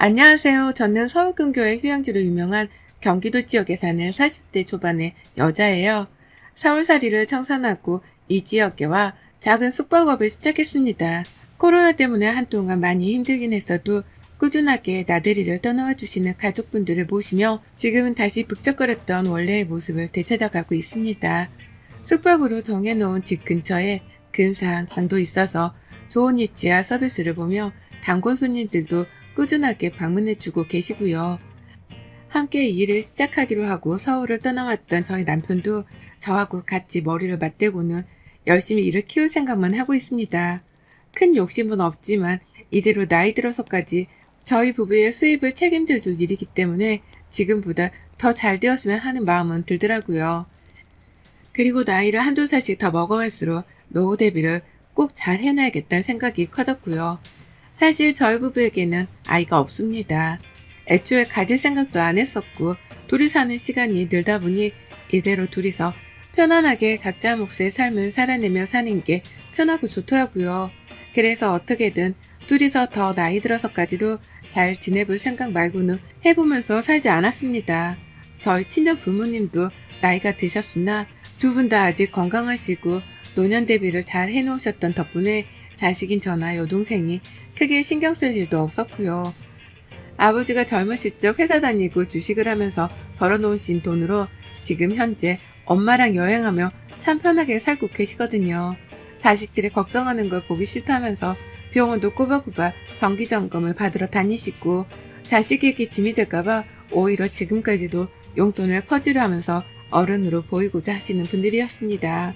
안녕하세요. 저는 서울근교의 휴양지로 유명한 경기도 지역에 사는 40대 초반의 여자예요. 서울살이를 청산하고 이 지역에 와 작은 숙박업을 시작했습니다. 코로나 때문에 한동안 많이 힘들긴 했어도 꾸준하게 나들이를 떠나와 주시는 가족분들을 모시며 지금은 다시 북적거렸던 원래의 모습을 되찾아가고 있습니다. 숙박으로 정해놓은 집 근처에 근사한 강도 있어서 좋은 위치와 서비스를 보며 단골 손님들도 꾸준하게 방문해주고 계시고요. 함께 일을 시작하기로 하고 서울을 떠나왔던 저희 남편도 저하고 같이 머리를 맞대고는 열심히 일을 키울 생각만 하고 있습니다. 큰 욕심은 없지만 이대로 나이 들어서까지 저희 부부의 수입을 책임져 줄 일이기 때문에 지금보다 더 잘 되었으면 하는 마음은 들더라고요. 그리고 나이를 한두 살씩 더 먹어갈수록 노후 대비를 꼭 잘 해놔야겠다는 생각이 커졌고요. 사실 저희 부부에게는 아이가 없습니다. 애초에 가질 생각도 안 했었고 둘이 사는 시간이 늘다 보니 이대로 둘이서 편안하게 각자 몫의 삶을 살아내며 사는 게 편하고 좋더라고요. 그래서 어떻게든 둘이서 더 나이 들어서까지도 잘 지내볼 생각 말고는 해보면서 살지 않았습니다. 저희 친정 부모님도 나이가 드셨으나 두 분 다 아직 건강하시고 노년 대비를 잘 해놓으셨던 덕분에 자식인 저나 여동생이 크게 신경 쓸 일도 없었고요. 아버지가 젊으실 적 회사 다니고 주식을 하면서 벌어놓으신 돈으로 지금 현재 엄마랑 여행하며 참 편하게 살고 계시거든요. 자식들이 걱정하는 걸 보기 싫다면서 병원도 꼬박꼬박 정기점검을 받으러 다니시고 자식에게 짐이 될까봐 오히려 지금까지도 용돈을 퍼주려 하면서 어른으로 보이고자 하시는 분들이었습니다.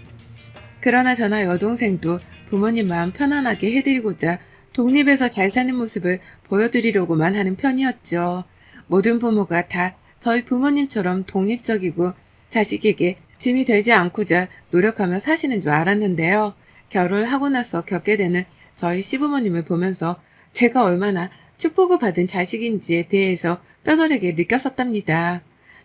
그러나 저나 여동생도 부모님 마음 편안하게 해드리고자 독립해서 잘 사는 모습을 보여드리려고만 하는 편이었죠. 모든 부모가 다 저희 부모님처럼 독립적이고 자식에게 짐이 되지 않고자 노력하며 사시는 줄 알았는데요. 결혼을 하고 나서 겪게 되는 저희 시부모님을 보면서 제가 얼마나 축복을 받은 자식인지에 대해서 뼈저리게 느꼈었답니다.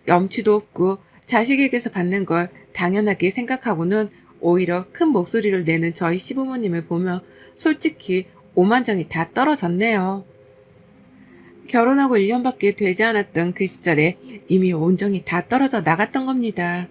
염치도 없고 자식에게서 받는 걸 당연하게 생각하고는 오히려 큰 목소리를 내는 저희 시부모님을 보며 솔직히 오만정이 다 떨어졌네요. 결혼하고 1년밖에 되지 않았던 그 시절에 이미 온정이 다 떨어져 나갔던 겁니다.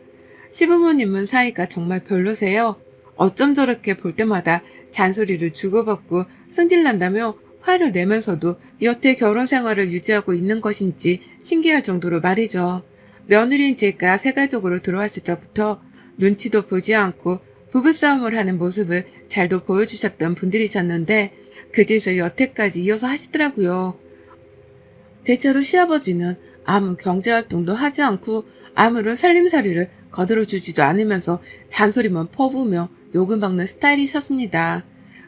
시부모님은 사이가 정말 별로세요. 어쩜 저렇게 볼 때마다 잔소리를 주고받고 승질난다며 화를 내면서도 여태 결혼 생활을 유지하고 있는 것인지 신기할 정도로 말이죠. 며느리인 제가 세가족으로 들어왔을 적부터 눈치도 보지 않고 부부싸움을 하는 모습을 잘도 보여주셨던 분들이셨는데 그 짓을 여태까지 이어서 하시더라고요. 대체로 시아버지는 아무 경제활동도 하지 않고 아무런 살림살이를 거들어주지도 않으면서 잔소리만 퍼부으며 욕을 먹는 스타일이셨습니다.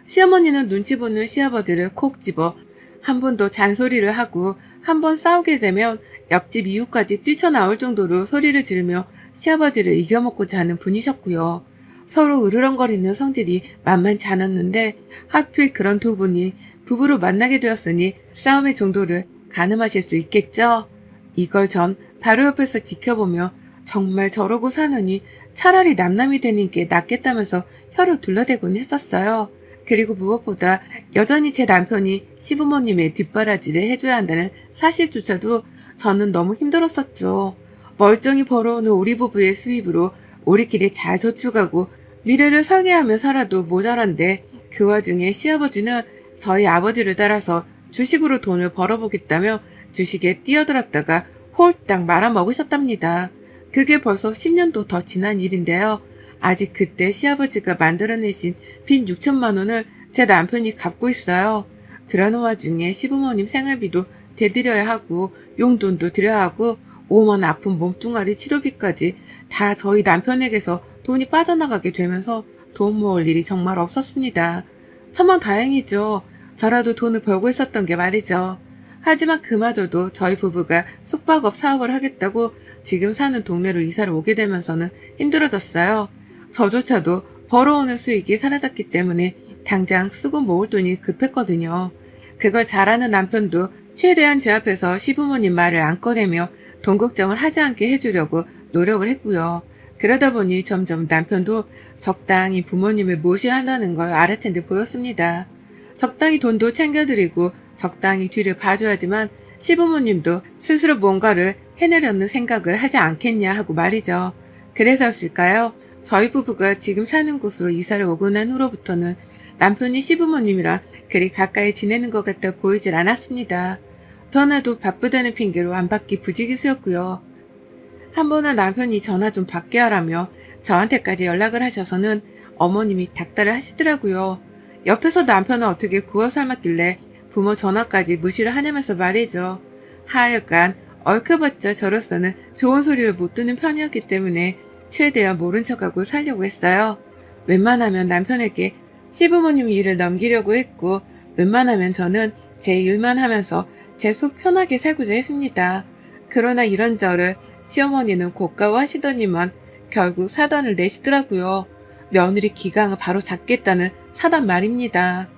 시어머니는 눈치 보는 시아버지를 콕 집어 한 번 더 잔소리를 하고 한 번 싸우게 되면 옆집 이웃까지 뛰쳐나올 정도로 소리를 지르며 시아버지를 이겨먹고자 하는 분이셨고요. 서로 으르렁거리는 성질이 만만치 않았는데 하필 그런 두 분이 부부로 만나게 되었으니 싸움의 정도를 가늠하실 수 있겠죠? 이걸 전 바로 옆에서 지켜보며 정말 저러고 사느니 차라리 남남이 되는 게 낫겠다면서 혀를 둘러대곤 했었어요. 그리고 무엇보다 여전히 제 남편이 시부모님의 뒷바라지를 해줘야 한다는 사실조차도 저는 너무 힘들었었죠. 멀쩡히 벌어오는 우리 부부의 수입으로 우리끼리 잘 저축하고 미래를 설계하며 살아도 모자란데 그 와중에 시아버지는 저희 아버지를 따라서 주식으로 돈을 벌어보겠다며 주식에 뛰어들었다가 홀딱 말아먹으셨답니다. 그게 벌써 10년도 더 지난 일인데요. 아직 그때 시아버지가 만들어내신 빈 6천만 원을 제 남편이 갚고 있어요. 그러는 와중에 시부모님 생활비도 대드려야 하고 용돈도 드려야 하고 오만 아픈 몸뚱아리 치료비까지 다 저희 남편에게서 돈이 빠져나가게 되면서 돈 모을 일이 정말 없었습니다. 천만 다행이죠. 저라도 돈을 벌고 있었던 게 말이죠. 하지만 그마저도 저희 부부가 숙박업 사업을 하겠다고 지금 사는 동네로 이사를 오게 되면서는 힘들어졌어요. 저조차도 벌어오는 수익이 사라졌기 때문에 당장 쓰고 모을 돈이 급했거든요. 그걸 잘하는 남편도 최대한 제 앞에서 시부모님 말을 안 꺼내며 돈 걱정을 하지 않게 해주려고 노력을 했고요. 그러다 보니 점점 남편도 적당히 부모님을 모셔야 한다는 걸 알아챈 듯 보였습니다. 적당히 돈도 챙겨드리고 적당히 뒤를 봐줘야지만 시부모님도 스스로 뭔가를 해내려는 생각을 하지 않겠냐 하고 말이죠. 그래서였을까요? 저희 부부가 지금 사는 곳으로 이사를 오고 난 후로부터는 남편이 시부모님이랑 그리 가까이 지내는 것 같아 보이질 않았습니다. 전화도 바쁘다는 핑계로 안 받기 부지기수였고요. 한 번은 남편이 전화 좀 받게 하라며 저한테까지 연락을 하셔서는 어머님이 닥달을 하시더라고요. 옆에서 남편은 어떻게 구워 삶았길래 부모 전화까지 무시를 하냐면서 말이죠. 하여간 얼크봤자 저로서는 좋은 소리를 못 듣는 편이었기 때문에 최대한 모른 척하고 살려고 했어요. 웬만하면 남편에게 시부모님 일을 넘기려고 했고 웬만하면 저는 제 일만 하면서 제속 편하게 살고자 했습니다. 그러나 이런저런 시어머니는 고가워하시더니만 결국 사단을 내시더라고요. 며느리 기강을 바로 잡겠다는 사단 말입니다.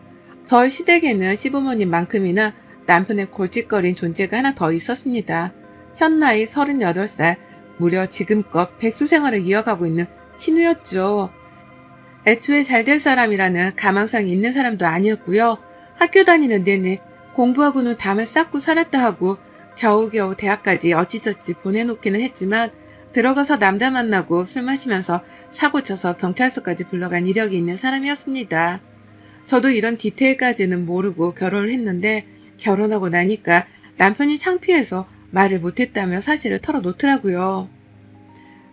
저희 시댁에는 시부모님만큼이나 남편의 골칫거린 존재가 하나 더 있었습니다. 현 나이 38살, 무려 지금껏 백수 생활을 이어가고 있는 신우였죠. 애초에 잘 될 사람이라는 가망상이 있는 사람도 아니었고요. 학교 다니는 내내 공부하고는 담을 쌓고 살았다 하고 겨우겨우 대학까지 어찌저찌 보내놓기는 했지만 들어가서 남자 만나고 술 마시면서 사고 쳐서 경찰서까지 불러간 이력이 있는 사람이었습니다. 저도 이런 디테일까지는 모르고 결혼을 했는데 결혼하고 나니까 남편이 창피해서 말을 못했다며 사실을 털어놓더라고요.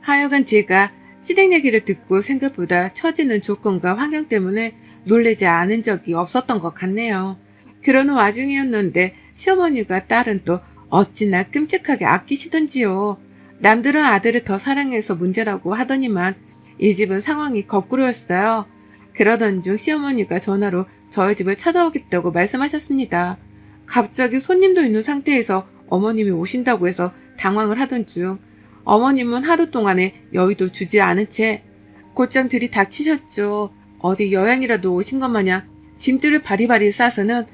하여간 제가 시댁 얘기를 듣고 생각보다 처지는 조건과 환경 때문에 놀래지 않은 적이 없었던 것 같네요. 그러는 와중이었는데 시어머니가 딸은 또 어찌나 끔찍하게 아끼시던지요. 남들은 아들을 더 사랑해서 문제라고 하더니만 이 집은 상황이 거꾸로였어요. 그러던 중 시어머니가 전화로 저희 집을 찾아오겠다고 말씀하셨습니다. 갑자기 손님도 있는 상태에서 어머님이 오신다고 해서 당황을 하던 중 어머님은 하루 동안에 여의도 주지 않은 채 곧장 들이 닥치셨죠. 어디 여행이라도 오신 것 마냥 짐들을 바리바리 싸서는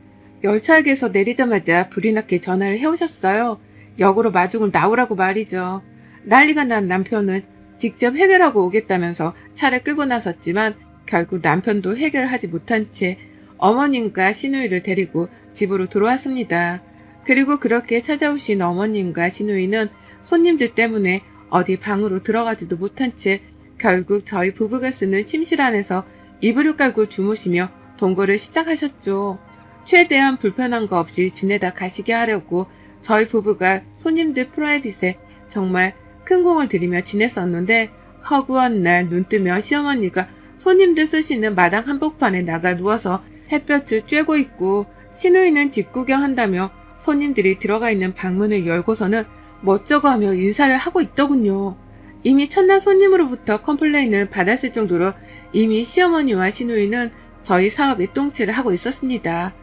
열차역에서 내리자마자 불이 나게 전화를 해오셨어요. 역으로 마중을 나오라고 말이죠. 난리가 난 남편은 직접 해결하고 오겠다면서 차를 끌고 나섰지만 결국 남편도 해결하지 못한 채 어머님과 시누이를 데리고 집으로 들어왔습니다. 그리고 그렇게 찾아오신 어머님과 시누이는 손님들 때문에 어디 방으로 들어가지도 못한 채 결국 저희 부부가 쓰는 침실 안에서 이불을 깔고 주무시며 동거를 시작하셨죠. 최대한 불편한 거 없이 지내다 가시게 하려고 저희 부부가 손님들 프라이빗에 정말 큰 공을 들이며 지냈었는데 허구한 날 눈 뜨면 시어머니가 손님들 쓰시는 마당 한복판에 나가 누워서 햇볕을 쬐고 있고 시누이는 집 구경한다며 손님들이 들어가 있는 방문을 열고서는 멋쩍어 하며 인사를 하고 있더군요. 이미 첫날 손님으로부터 컴플레인을 받았을 정도로 이미 시어머니와 시누이는 저희 사업에 똥치를 하고 있었습니다.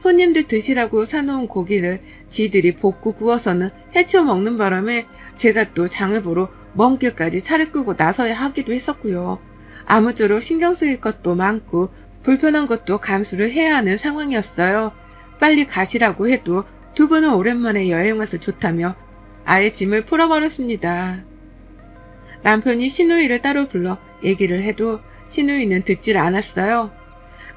손님들 드시라고 사놓은 고기를 지들이 볶고 구워서는 해치워 먹는 바람에 제가 또 장을 보러 먼 길까지 차를 끄고 나서야 하기도 했었고요. 아무쪼록 신경 쓰일 것도 많고 불편한 것도 감수를 해야 하는 상황이었어요. 빨리 가시라고 해도 두 분은 오랜만에 여행 와서 좋다며 아예 짐을 풀어버렸습니다. 남편이 신우이를 따로 불러 얘기를 해도 신우이는 듣질 않았어요.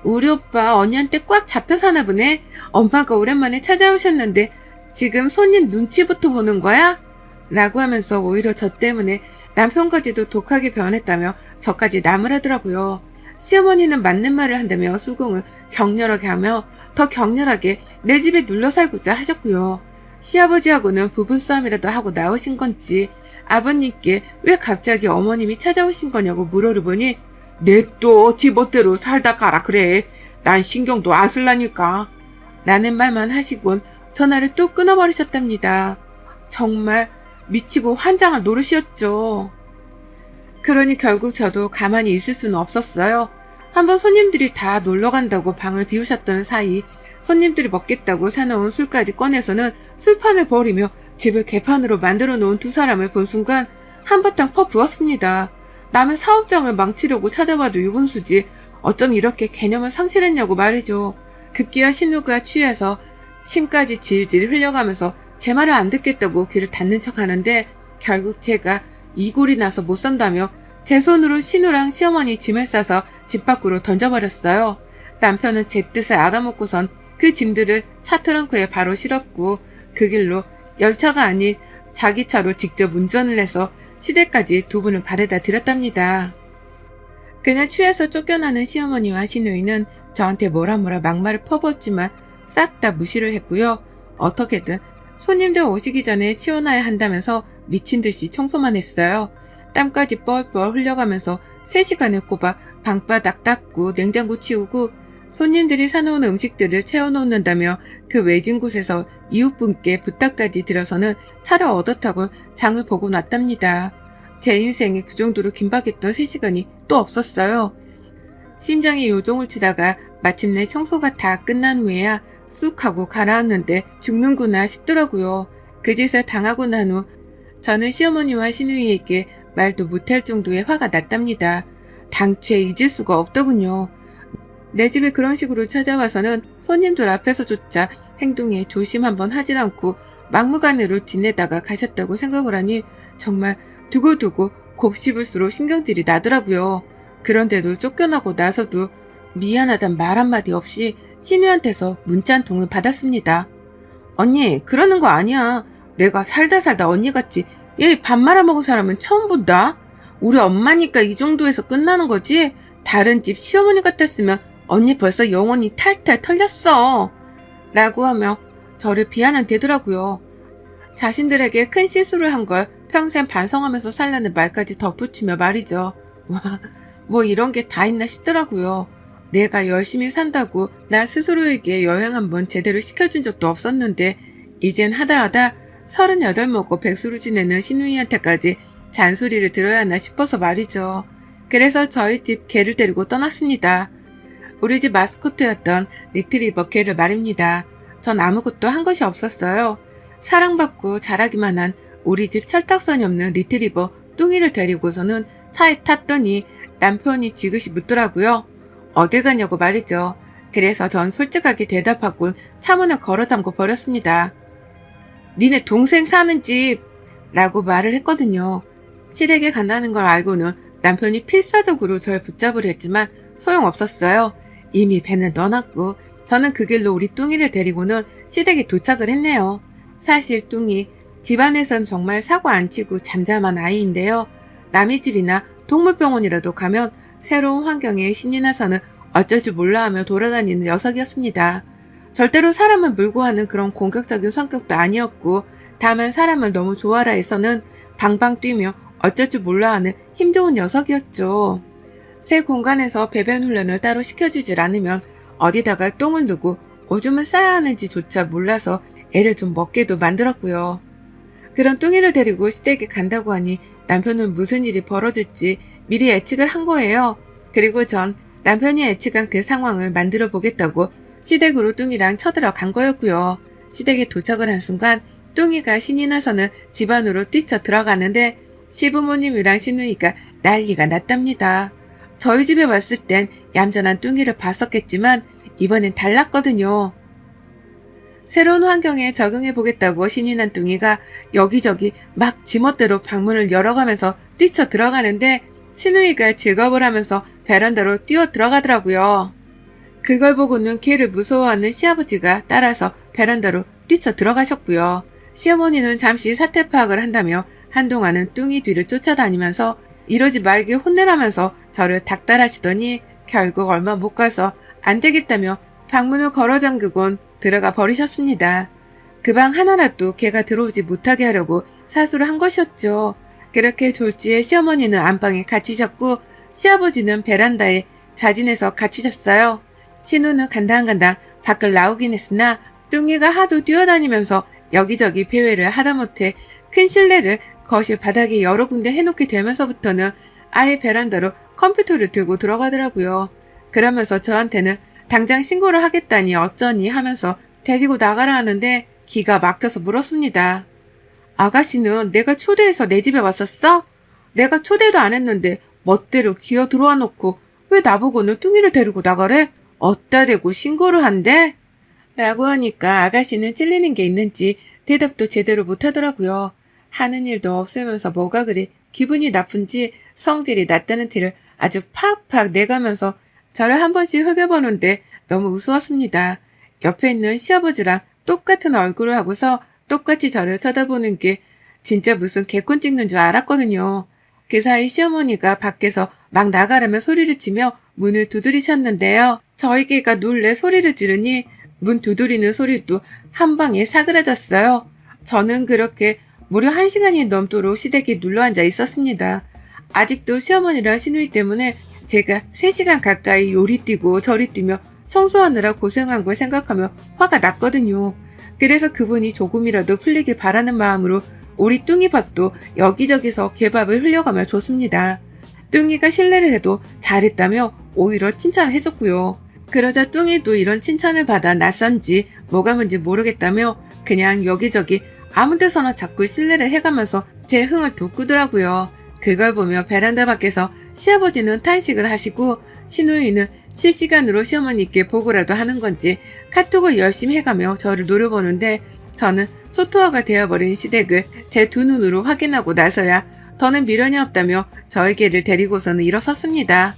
우리 오빠 언니한테 꽉 잡혀 사나 보네. 엄마가 오랜만에 찾아오셨는데 지금 손님 눈치부터 보는 거야? 라고 하면서 오히려 저 때문에 남편까지도 독하게 변했다며 저까지 나무라더라고요. 시어머니는 맞는 말을 한다며 수긍을 격렬하게 하며 더 격렬하게 내 집에 눌러 살고자 하셨고요. 시아버지하고는 부부싸움이라도 하고 나오신 건지 아버님께 왜 갑자기 어머님이 찾아오신 거냐고 물어를 보니 내또 지멋대로 살다 가라 그래. 난 신경도 안 쓸라니까. 라는 말만 하시곤 전화를 또 끊어버리셨답니다. 정말 미치고 환장할 노릇이었죠. 그러니 결국 저도 가만히 있을 수는 없었어요. 한번 손님들이 다 놀러 간다고 방을 비우셨던 사이 손님들이 먹겠다고 사놓은 술까지 꺼내서는 술판을 버리며 집을 개판으로 만들어 놓은 두 사람을 본 순간 한바탕 퍼 부었습니다. 남의 사업장을 망치려고 찾아봐도 유분수지 어쩜 이렇게 개념을 상실했냐고 말이죠. 급기야 신우가 취해서 침까지 질질 흘려가면서 제 말을 안 듣겠다고 귀를 닫는 척 하는데 결국 제가 이골이 나서 못 산다며 제 손으로 신우랑 시어머니 짐을 싸서 집 밖으로 던져버렸어요. 남편은 제 뜻을 알아먹고선 그 짐들을 차 트렁크에 바로 실었고 그 길로 열차가 아닌 자기 차로 직접 운전을 해서 시댁까지 두 분을 바래다 드렸답니다. 그날 취해서 쫓겨나는 시어머니와 시누이는 저한테 뭐라 뭐라 막말을 퍼부었지만 싹 다 무시를 했고요. 어떻게든 손님들 오시기 전에 치워놔야 한다면서 미친 듯이 청소만 했어요. 땀까지 뻘뻘 흘려가면서 3시간을 꼽아 방바닥 닦고 냉장고 치우고 손님들이 사놓은 음식들을 채워놓는다며 그 외진 곳에서 이웃분께 부탁까지 드려서는 차를 얻어 타고 장을 보고 났답니다. 제 인생에 그 정도로 긴박했던 3시간이 또 없었어요. 심장이 요동을 치다가 마침내 청소가 다 끝난 후에야 쑥 하고 가라앉는데 죽는구나 싶더라고요. 그 짓을 당하고 난 후 저는 시어머니와 시누이에게 말도 못할 정도의 화가 났답니다. 당최 잊을 수가 없더군요. 내 집에 그런 식으로 찾아와서는 손님들 앞에서조차 행동에 조심 한번 하질 않고 막무가내로 지내다가 가셨다고 생각을 하니 정말 두고두고 곱씹을수록 신경질이 나더라고요. 그런데도 쫓겨나고 나서도 미안하단 말 한마디 없이 신우한테서 문자 한 통을 받았습니다. 언니, 그러는 거 아니야. 내가 살다 살다 언니같이 얘 밥 말아먹은 사람은 처음 본다. 우리 엄마니까 이 정도에서 끝나는 거지. 다른 집 시어머니 같았으면 언니 벌써 영혼이 탈탈 털렸어. 라고 하며 저를 비하는 되더라고요. 자신들에게 큰 실수를 한 걸 평생 반성하면서 살라는 말까지 덧붙이며 말이죠. 와, 뭐 이런 게 다 있나 싶더라고요. 내가 열심히 산다고 나 스스로에게 여행 한번 제대로 시켜준 적도 없었는데 이젠 하다 하다 38 먹고 백수로 지내는 신우이한테까지 잔소리를 들어야 하나 싶어서 말이죠. 그래서 저희 집 개를 데리고 떠났습니다. 우리 집 마스코트였던 리트리버 개를 말입니다. 전 아무것도 한 것이 없었어요. 사랑받고 자라기만 한 우리 집 철딱선이 없는 리트리버 뚱이를 데리고서는 차에 탔더니 남편이 지그시 묻더라고요. 어딜 가냐고 말이죠. 그래서 전 솔직하게 대답하곤 차문을 걸어 잠궈 버렸습니다. 니네 동생 사는 집! 라고 말을 했거든요. 시댁에 간다는 걸 알고는 남편이 필사적으로 절 붙잡으려 했지만 소용없었어요. 이미 배는 넣어놨고 저는 그 길로 우리 뚱이를 데리고는 시댁에 도착을 했네요. 사실 뚱이 집안에선 정말 사고 안 치고 잠잠한 아이인데요. 남의 집이나 동물병원이라도 가면 새로운 환경에 신이 나서는 어쩔 줄 몰라 하며 돌아다니는 녀석이었습니다. 절대로 사람을 물고 하는 그런 공격적인 성격도 아니었고 다만 사람을 너무 좋아라 해서는 방방 뛰며 어쩔 줄 몰라 하는 힘 좋은 녀석이었죠. 새 공간에서 배변 훈련을 따로 시켜주질 않으면 어디다가 똥을 누고 오줌을 싸야 하는지조차 몰라서 애를 좀 먹게도 만들었고요. 그런 뚱이를 데리고 시댁에 간다고 하니 남편은 무슨 일이 벌어질지 미리 예측을 한 거예요. 그리고 전 남편이 예측한 그 상황을 만들어 보겠다고 시댁으로 뚱이랑 쳐들어간 거였고요. 시댁에 도착을 한 순간 뚱이가 신이 나서는 집 안으로 뛰쳐 들어가는데 시부모님이랑 시누이가 난리가 났답니다. 저희 집에 왔을 땐 얌전한 뚱이를 봤었겠지만 이번엔 달랐거든요. 새로운 환경에 적응해 보겠다고 신이 난 뚱이가 여기저기 막 지멋대로 방문을 열어가면서 뛰쳐 들어가는데 신우이가 즐거움을 하면서 베란다로 뛰어 들어가더라고요. 그걸 보고는 걔를 무서워하는 시아버지가 따라서 베란다로 뛰쳐 들어가셨고요. 시어머니는 잠시 사태 파악을 한다며 한동안은 뚱이 뒤를 쫓아다니면서 이러지 말게 혼내라면서 저를 닥달하시더니 결국 얼마 못 가서 안 되겠다며 방문을 걸어 잠그곤 들어가 버리셨습니다. 그 방 하나라도 걔가 들어오지 못하게 하려고 사수를 한 것이었죠. 그렇게 졸지에 시어머니는 안방에 갇히셨고 시아버지는 베란다에 자진해서 갇히셨어요. 신우는 간당간당 밖을 나오긴 했으나 뚱이가 하도 뛰어다니면서 여기저기 배회를 하다못해 큰 실내를 거실 바닥에 여러 군데 해놓게 되면서부터는 아예 베란다로 컴퓨터를 들고 들어가더라고요. 그러면서 저한테는 당장 신고를 하겠다니 어쩌니 하면서 데리고 나가라 하는데 기가 막혀서 물었습니다. 아가씨는 내가 초대해서 내 집에 왔었어? 내가 초대도 안 했는데 멋대로 기어 들어와 놓고 왜 나보고는 뚱이를 데리고 나가래? 어따 대고 신고를 한대? 라고 하니까 아가씨는 찔리는 게 있는지 대답도 제대로 못하더라고요. 하는 일도 없으면서 뭐가 그리 기분이 나쁜지 성질이 낮다는 티를 아주 팍팍 내가면서 저를 한 번씩 흘겨보는데 너무 우스웠습니다. 옆에 있는 시아버지랑 똑같은 얼굴을 하고서 똑같이 저를 쳐다보는 게 진짜 무슨 개콘 찍는 줄 알았거든요. 그 사이 시어머니가 밖에서 막 나가라며 소리를 치며 문을 두드리셨는데요. 저희 개가 놀래 소리를 지르니 문 두드리는 소리도 한 방에 사그라졌어요. 저는 그렇게 무려 한 시간이 넘도록 시댁에 눌러앉아 있었습니다. 아직도 시어머니랑 시누이 때문에 제가 3시간 가까이 요리 뛰고 저리 뛰며 청소하느라 고생한 걸 생각하며 화가 났거든요. 그래서 그분이 조금이라도 풀리길 바라는 마음으로 우리 뚱이밥도 여기저기서 개밥을 흘려가며 줬습니다. 뚱이가 신뢰를 해도 잘했다며 오히려 칭찬을 해줬고요. 그러자 뚱이도 이런 칭찬을 받아 낯선지 뭐가 뭔지 모르겠다며 그냥 여기저기 아무 데서나 자꾸 신뢰를 해가면서 제 흥을 돋구더라고요. 그걸 보며 베란다 밖에서 시아버지는 탄식을 하시고 시누이는 실시간으로 시어머니께 보고라도 하는 건지 카톡을 열심히 해가며 저를 노려보는데 저는 소토화가 되어버린 시댁을 제 두 눈으로 확인하고 나서야 더는 미련이 없다며 저에게를 데리고서는 일어섰습니다.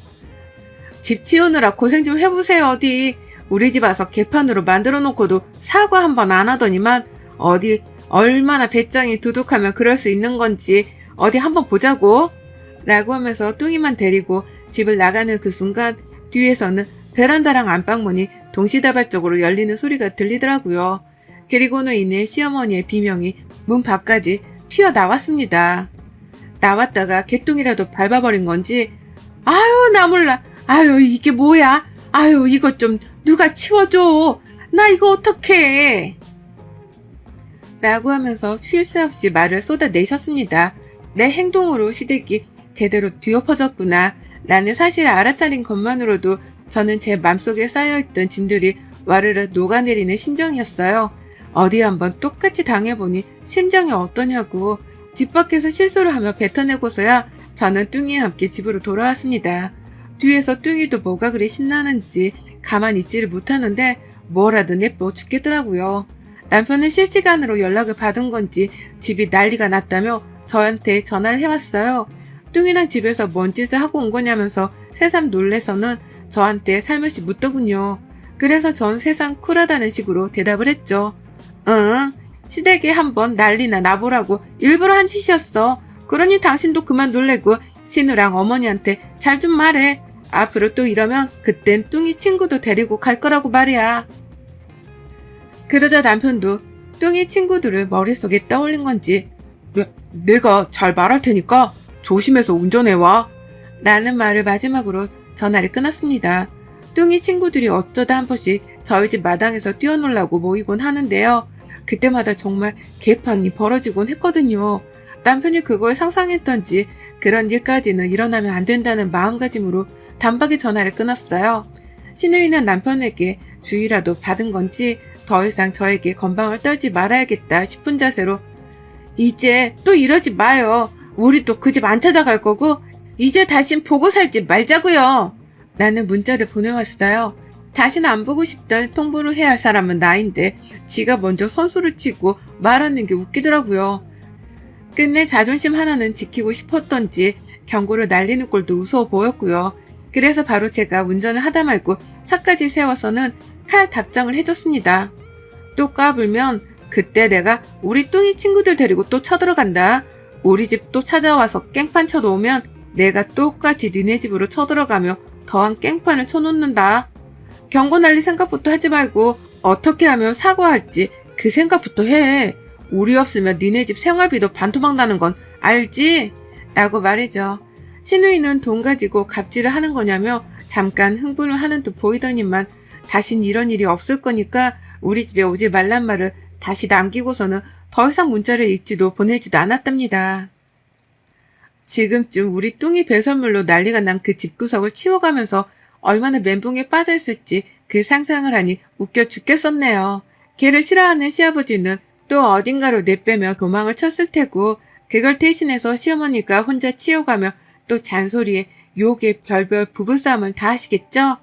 집 치우느라 고생 좀 해보세요 어디 우리 집 와서 개판으로 만들어 놓고도 사과 한 번 안 하더니만 어디 얼마나 배짱이 두둑하면 그럴 수 있는 건지 어디 한번 보자고. 라고 하면서 뚱이만 데리고 집을 나가는 그 순간 뒤에서는 베란다랑 안방문이 동시다발적으로 열리는 소리가 들리더라고요. 그리고는 이내 시어머니의 비명이 문 밖까지 튀어나왔습니다. 나왔다가 개똥이라도 밟아버린 건지 아유 나 몰라. 아유 이게 뭐야? 아유 이것 좀 누가 치워줘. 나 이거 어떡해 라고 하면서 쉴 새 없이 말을 쏟아내셨습니다. 내 행동으로 시댁이 제대로 뒤엎어졌구나 라는 사실을 알아차린 것만으로도 저는 제 맘속에 쌓여있던 짐들이 와르르 녹아내리는 심정이었어요. 어디 한번 똑같이 당해보니 심정이 어떠냐고 집 밖에서 실수를 하며 뱉어내고서야 저는 뚱이와 함께 집으로 돌아왔습니다. 뒤에서 뚱이도 뭐가 그리 신나는지 가만히 있지를 못하는데 뭐라도 내뻐 죽겠더라고요. 남편은 실시간으로 연락을 받은 건지 집이 난리가 났다며 저한테 전화를 해왔어요. 뚱이랑 집에서 뭔 짓을 하고 온 거냐면서 새삼 놀래서는 저한테 살며시 묻더군요. 그래서 전 세상 쿨하다는 식으로 대답을 했죠. 응, 시댁에 한번 난리나 나보라고 일부러 한 짓이었어. 그러니 당신도 그만 놀래고 신우랑 어머니한테 잘 좀 말해. 앞으로 또 이러면 그땐 뚱이 친구도 데리고 갈 거라고 말이야. 그러자 남편도 뚱이 친구들을 머릿속에 떠올린 건지 내, 내가 잘 말할 테니까 조심해서 운전해와. 라는 말을 마지막으로 전화를 끊었습니다. 뚱이 친구들이 어쩌다 한 번씩 저희 집 마당에서 뛰어놀라고 모이곤 하는데요. 그때마다 정말 개판이 벌어지곤 했거든요. 남편이 그걸 상상했던지 그런 일까지는 일어나면 안 된다는 마음가짐으로 단박에 전화를 끊었어요. 신우이는 남편에게 주의라도 받은 건지 더 이상 저에게 건방을 떨지 말아야겠다 싶은 자세로 이제 또 이러지 마요. 우리 또 그 집 안 찾아갈 거고 이제 다신 보고 살지 말자고요. 라는 문자를 보내왔어요. 다시는 안 보고 싶다 통보를 해야 할 사람은 나인데 지가 먼저 선수를 치고 말하는 게 웃기더라고요. 끝내 자존심 하나는 지키고 싶었던지 경고를 날리는 꼴도 우스워 보였고요. 그래서 바로 제가 운전을 하다 말고 차까지 세워서는 칼 답장을 해줬습니다. 또 까불면 그때 내가 우리 뚱이 친구들 데리고 또 쳐들어간다. 우리 집 또 찾아와서 깽판 쳐놓으면 내가 똑같이 니네 집으로 쳐들어가며 더한 깽판을 쳐놓는다. 경고 날릴 생각부터 하지 말고 어떻게 하면 사과할지 그 생각부터 해. 우리 없으면 니네 집 생활비도 반토막 나는 건 알지? 라고 말이죠. 신우이는 돈 가지고 갑질을 하는 거냐며 잠깐 흥분을 하는 듯 보이더니만 다신 이런 일이 없을 거니까 우리 집에 오지 말란 말을 다시 남기고서는 더 이상 문자를 읽지도 보내지도 않았답니다. 지금쯤 우리 뚱이 배설물로 난리가 난 그 집구석을 치워가면서 얼마나 멘붕에 빠져있을지 그 상상을 하니 웃겨 죽겠었네요. 걔를 싫어하는 시아버지는 또 어딘가로 내빼며 도망을 쳤을 테고 그걸 대신해서 시어머니가 혼자 치워가며 또 잔소리에 욕에 별별 부부싸움을 다 하시겠죠?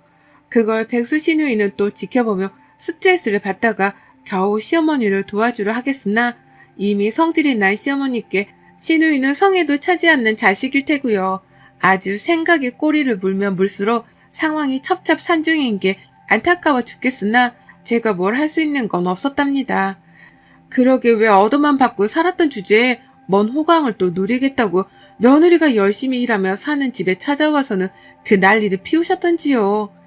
그걸 백수 시누이는 또 지켜보며 스트레스를 받다가 겨우 시어머니를 도와주려 하겠으나 이미 성질이 난 시어머니께 시누이는 성에도 차지 않는 자식일 테고요. 아주 생각에 꼬리를 물면 물수록 상황이 첩첩산중인 게 안타까워 죽겠으나 제가 뭘 할 수 있는 건 없었답니다. 그러게 왜 얻어만 받고 살았던 주제에 먼 호강을 또 누리겠다고 며느리가 열심히 일하며 사는 집에 찾아와서는 그 난리를 피우셨던지요.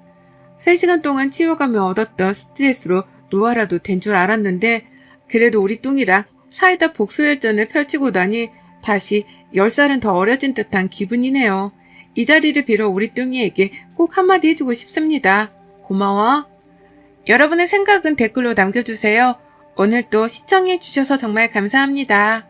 3시간 동안 치워가며 얻었던 스트레스로 노아라도 된 줄 알았는데 그래도 우리 뚱이랑 사이다 복수열전을 펼치고 나니 다시 10살은 더 어려진 듯한 기분이네요. 이 자리를 빌어 우리 뚱이에게 꼭 한마디 해주고 싶습니다. 고마워. 여러분의 생각은 댓글로 남겨주세요. 오늘도 시청해주셔서 정말 감사합니다.